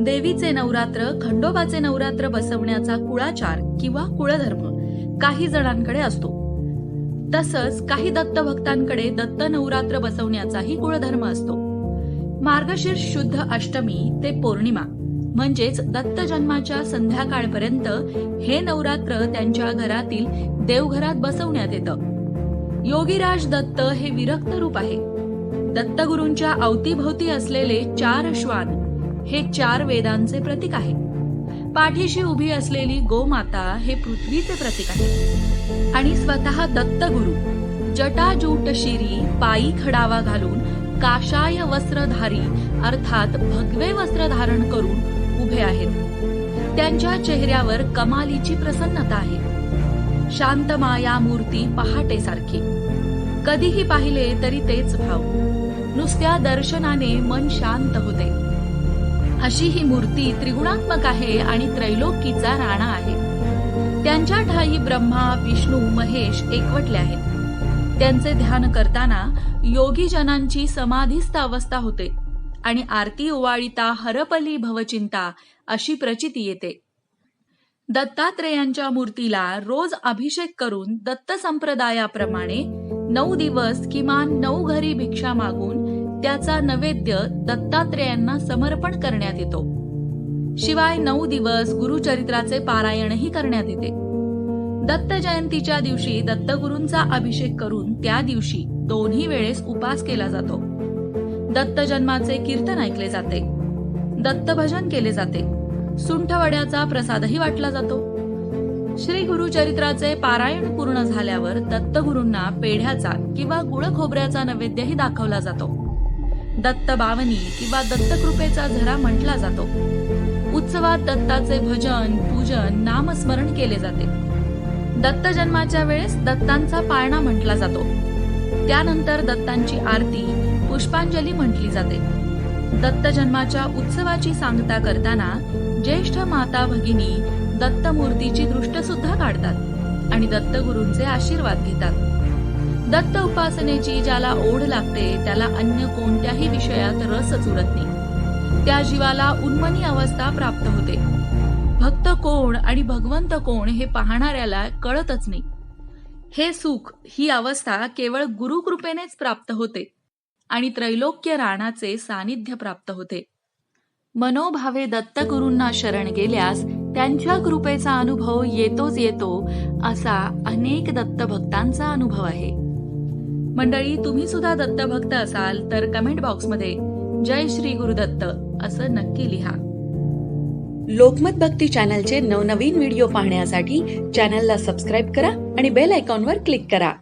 देवीचे नवरात्र खंडोबाचे नवरात्र बसवण्याचा कुळाचार किंवा कुळधर्म काही जणांकडे असतो. तसंच काही दत्त भक्तांकडे दत्त नवरात्र बसवण्याचाही कुळधर्म असतो. मार्गशीर्ष शुद्ध अष्टमी ते पौर्णिमा म्हणजेच दत्त जन्माच्या संध्याकाळपर्यंत हे नवरात्र त्यांच्या घरातील देवघरात बसवण्यात येतं. योगीराज दत्त हे विरक्त रूप आहे. दत्तगुरूंच्या अवतीभोवती असलेले चार श्वान हे चार वेदांचे प्रतीक आहे. पाठीशी उभी असलेली गोमाता हे पृथ्वीचे प्रतीक आहे. आणि स्वतः दत्तगुरु जटाजूट शिरी पायी खडावा घालून काशाय वस्त्रधारी अर्थात भगवे वस्त्र धारण करून उभे आहेत. त्यांच्या चेहऱ्यावर कमालीची प्रसन्नता आहे. शांत माया मूर्ती पहाटेसारखी. कधीही पाहिले तरी तेच भाव. नुसत्या दर्शनाने मन शांत होते. अशी ही मूर्ती त्रिगुणात्मक आहे आणि त्रैलोकीचा राणा आहे. त्यांच्या ठाई ब्रह्मा विष्णू महेश एकवटले आहेत. त्यांचे ध्यान करताना योगी जनांची समाधीस्थ अवस्था होते आणि आरती ओवाळीता हरपली भवचिंता अशी प्रचिती येते. दत्तात्रेयांच्या मूर्तीला रोज अभिषेक करून दत्त संप्रदायाप्रमाणे नऊ दिवस किमान नऊ घरी भिक्षा मागून त्याचा नैवेद्य दत्तात्रेयांना समर्पण करण्यात येतो. शिवाय नऊ दिवस गुरुचरित्राचे पारायणही करण्यात येते. दत्त जयंतीच्या दिवशी दत्तगुरूंचा अभिषेक करून त्या दिवशी दोन्ही वेळेस उपास केला जातो. दत्त जन्माचे कीर्तन ऐकले जाते. दत्त भजन केले जाते. सुंठवड्याचा प्रसादही वाटला जातो. श्री गुरुचरित्राचे पारायण पूर्ण झाल्यावर दत्तगुरूंना पेढ्याचा किंवा गुळ खोबऱ्याचा नैवेद्यही दाखवला जातो. दत्त बावनी किंवा दत्तकृपेचा झरा म्हटला जातो. उत्सवात दत्ताचे भजन पूजन नामस्मरण केले जाते. दत्त जन्माच्या वेळेस दत्तांचा पाळणा म्हटला जातो. त्यानंतर दत्तांची आरती पुष्पांजली म्हटली जाते. दत्त जन्माच्या उत्सवाची सांगता करताना ज्येष्ठ माता भगिनी दत्त मूर्तीची दृष्ट सुद्धा काढतात आणि दत्तगुरूंचे आशीर्वाद घेतात. दत्त उपासनेची ज्याला ओढ लागते त्याला अन्य कोणत्याही विषयात रसच उरत नाही. त्या जीवाला उन्मनी अवस्था प्राप्त होते. भक्त कोण आणि भगवंत कोण हे पाहणाऱ्याला कळतच नाही. हे सुख ही अवस्था केवळ गुरुकृपेनेच प्राप्त होते आणि त्रैलोक्य राणाचे सानिध्य प्राप्त होते. मनोभावे दत्तगुरूंना शरण गेल्यास त्यांच्या कृपेचा अनुभव येतोच येतो असा अनेक दत्तभक्तांचा अनुभव आहे. मंडळी तुम्ही सुद्धा दत्तभक्त असाल तर कमेंट बॉक्समध्ये जय श्री गुरुदत्त असं नक्की लिहा. लोकमत भक्ती चॅनलचे नवनवीन व्हिडिओ पाहण्यासाठी चॅनलला सबस्क्राईब करा आणि बेल आयकॉनवर क्लिक करा.